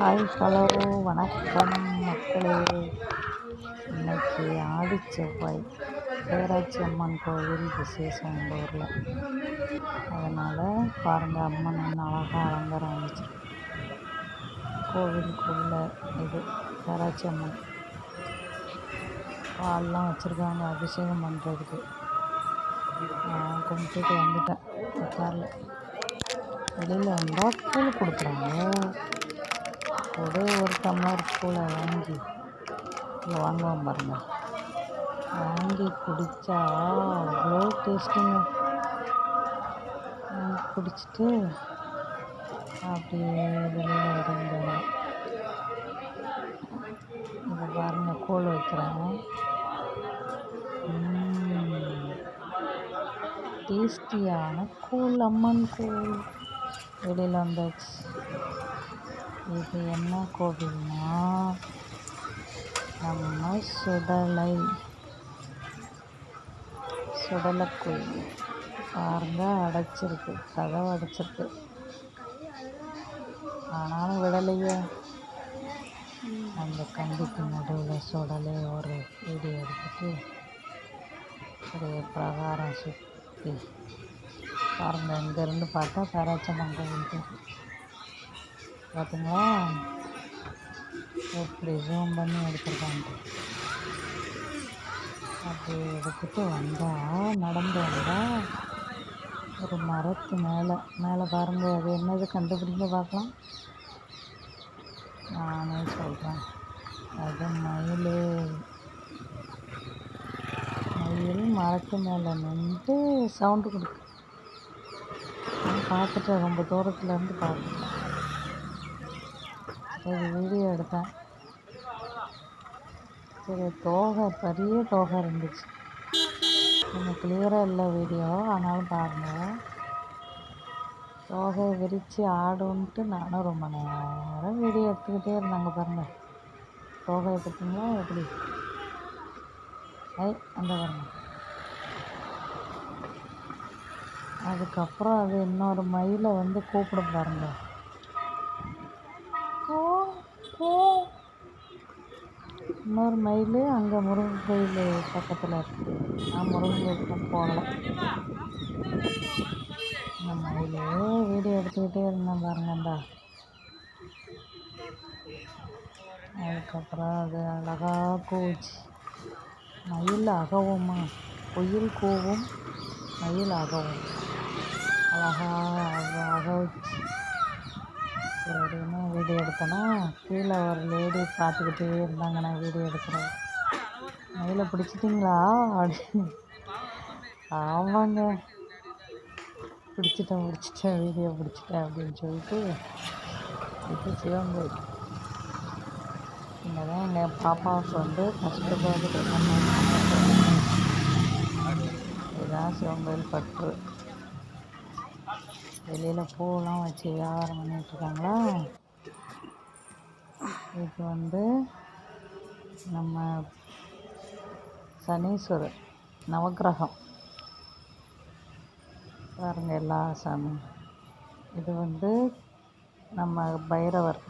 Hi hello வணக்கம் மக்களே. இன்னைக்கு ஆடி செவ்வாய் பேராட்சி அம்மன் கோவில் விசேஷம் எங்கள் ஊரில். அதனால் பாருங்கள் அம்மன் என்ன அழகாக அலங்காரம் வந்துச்சு கோவிலுக்குள்ள இது பேராட்சி அம்மன். பால்லாம் வச்சுருக்காங்க அபிஷேகம் பண்ணுறதுக்கு நான் கும்பிட்டுட்டு வந்துட்டேன். காரில் வெளியில் வந்தால் கூழ் கொடுக்குறாங்க. ஒரு ஒரு டம்ளர் கூழை வாங்கி இங்கே வாங்குவோம் பாருங்கள் வாங்கி குடித்தா அவ்வளோ டேஸ்ட்டுங்க குடிச்சிட்டு அப்படியே வெளியில் இறங்குவாங்க இங்கே பாருங்கள் கூழ் வைக்கிறாங்க. டேஸ்டியான கூழ் அம்மன் கூழ் வெளியில் வந்தாச்சு. இது என்ன கோவில்னா? நம்ம சுடலை. சுடலை கோயில் பாருங்க அடைச்சிருக்கு. கதவு அடைச்சிருக்கு. ஆனாலும் விடலையே. அந்த கம்பிக்கு நடுவில் சுடலை ஒரு வீடியோ எடுத்துட்டு அப்படியே பிரகாரம் சுற்றி பாருங்கள் இங்கேருந்து பார்த்தா பேராச்சம்பம் கோவில் தெரியும் பார்த்தீங்களா எப்படி ஜூம் பண்ணி எடுத்துருக்காங்க. அப்படி எடுத்துட்டு வந்தால் நடந்து வந்தால் ஒரு மரத்து மேலே மேலே பாருங்கள் அது என்னது கண்டுபிடிக்க பார்க்கலாம். நானே சொல்கிறேன் அது மயில். மயில் மரத்து மேலே நின்று சவுண்டு கொடுக்கு. பார்த்துட்டு ரொம்ப தூரத்துலேருந்து பார்த்துட்டேன். ஒரு வீடியோ எடுத்தேன். சரி தோகை பெரிய தோகை இருந்துச்சு. கொஞ்சம் கிளியராக இல்லை வீடியோ ஆனாலும் பாருங்கள் தோகை விரித்து ஆடுன்ட்டு நானும் ரொம்ப நேரம் வீடியோ எடுத்துக்கிட்டே இருந்தாங்க பாருங்கள் தோகையை பார்த்தீங்களா? எப்படி? ஐ அந்த பாருங்கள் அதுக்கப்புறம் அது இன்னொரு மயிலை வந்து கூப்பிட பாருங்கள் இன்னொரு மயில் அங்கே முருகன் கோயில் பக்கத்தில் இருக்குது நான் முருகன் கோயிலுக்கு போகலாம் இந்த மயிலே வீடியோ எடுத்துக்கிட்டே இருந்தேன் பாருங்கண்டா. அதுக்கப்புறம் அது அழகாக கூச்சு மயில் அகவுமா குயில் கூவும் மயில் அகவும். அழகாக அக வச்சு சரின்னு வீடியோ எடுத்தேன்னா கீழே ஒரு லேடி பார்த்துக்கிட்டே இருந்தாங்க. நான் வீடியோ எடுக்கிறேன் அதில் பிடிச்சிட்டிங்களா அப்படின்னு. ஆமாங்க. பிடிச்சிட்டேன் பிடிச்சிட்டேன் வீடியோ பிடிச்சிட்டேன் அப்படின்னு சொல்லிட்டு இது சிவன் கோயில். இங்கே தான் எங்கள் பாப்பாவுக்கு வந்து கஷ்டப்பட்டு பர்த்டே இதுதான் சிவன் கோயில் பற்று. வெளியில் பூவெலாம் வச்சு வியாபாரம் பண்ணிகிட்ருக்காங்களா இது வந்து நம்ம சனீஸ்வரர் நவக்கிரகம். பாருங்கள் எல்லா சாமி. இது வந்து நம்ம பைரவர்.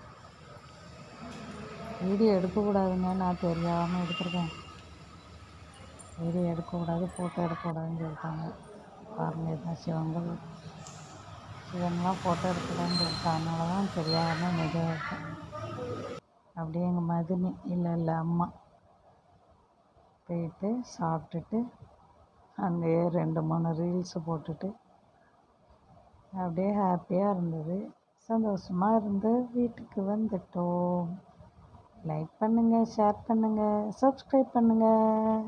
வீடியோ எடுக்கக்கூடாதுங்க நான் தெரியாமல் எடுத்திருக்கேன். வீடியோ எடுக்கக்கூடாது ஃபோட்டோ எடுக்கக்கூடாதுன்னு சொல்லிட்டாங்க. பாருங்கள் இதுதான் சிவங்கள் இதெல்லாம் ஃபோட்டோ எடுக்கலான்னு அதனால தான் தெரியாமல் மெதுவாக இருக்கும் அப்படியே எங்கள் மதினி இல்லை இல்லை அம்மா போயிட்டு சாப்பிட்டுட்டு அங்கேயே ரெண்டு மூணு ரீல்ஸு போட்டுட்டு அப்படியே ஹாப்பியாக இருந்தது. சந்தோஷமாக இருந்து வீட்டுக்கு வந்துட்டோம். லைக் பண்ணுங்கள் ஷேர் பண்ணுங்கள் சப்ஸ்கிரைப் பண்ணுங்கள்